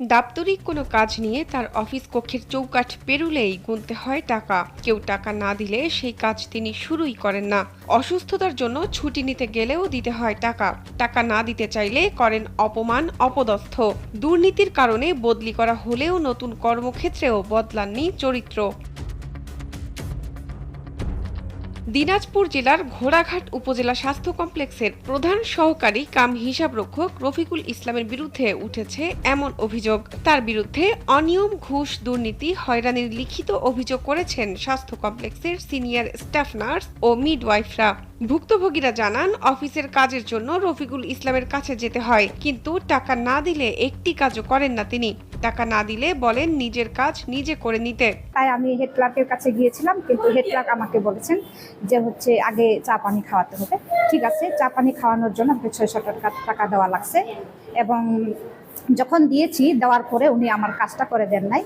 দাপ্তরিক কোনো কাজ নিয়ে তার অফিস কক্ষের চৌকাঠ পেরুলেই গুনতে হয় টাকা। কেউ টাকা না দিলে সেই কাজ তিনি শুরুই করেন না। অসুস্থতার জন্য ছুটি নিতে গেলেও দিতে হয় টাকা। টাকা না দিতে চাইলে করেন অপমান, অপদস্থ। দুর্নীতির কারণে বদলি করা হলেও নতুন কর্মক্ষেত্রেও বদলাননি চরিত্র। দিনাজপুর জেলার ঘোড়াঘাট উপজেলা স্বাস্থ্য কমপ্লেক্সের প্রধান সহকারী কাম হিসাবরক্ষক রফিকুল ইসলামের বিরুদ্ধে উঠেছে এমন অভিযোগ। তার বিরুদ্ধে অনিয়ম, ঘুষ, দুর্নীতি, হয়রানির লিখিত অভিযোগ করেছেন স্বাস্থ্য কমপ্লেক্সের সিনিয়র স্টাফ নার্স ও মিডওয়াইফরা। ভুক্তভোগীরা জানান, অফিসের কাজের জন্য রফিকুল ইসলামের কাছে যেতে হয়, কিন্তু টাকা না দিলে একটি কাজও করেন না তিনি। টাকা না দিলে বলেন নিজের কাজ নিজে করে নিতে। তাই আমি হেড ক্লার্কের কাছে গিয়েছিলাম, কিন্তু হেড ক্লার্ক আমাকে বলেছেন যে হচ্ছে আগে চা পানি খাওয়াতে হবে। ঠিক আছে, চা পানি খাওয়ানোর জন্য আমাকে ছয়শো টাকা টাকা দেওয়া লাগছে। এবং যখন দিয়েছি, দেওয়ার পরে উনি আমার কাজটা করে দেন নাই।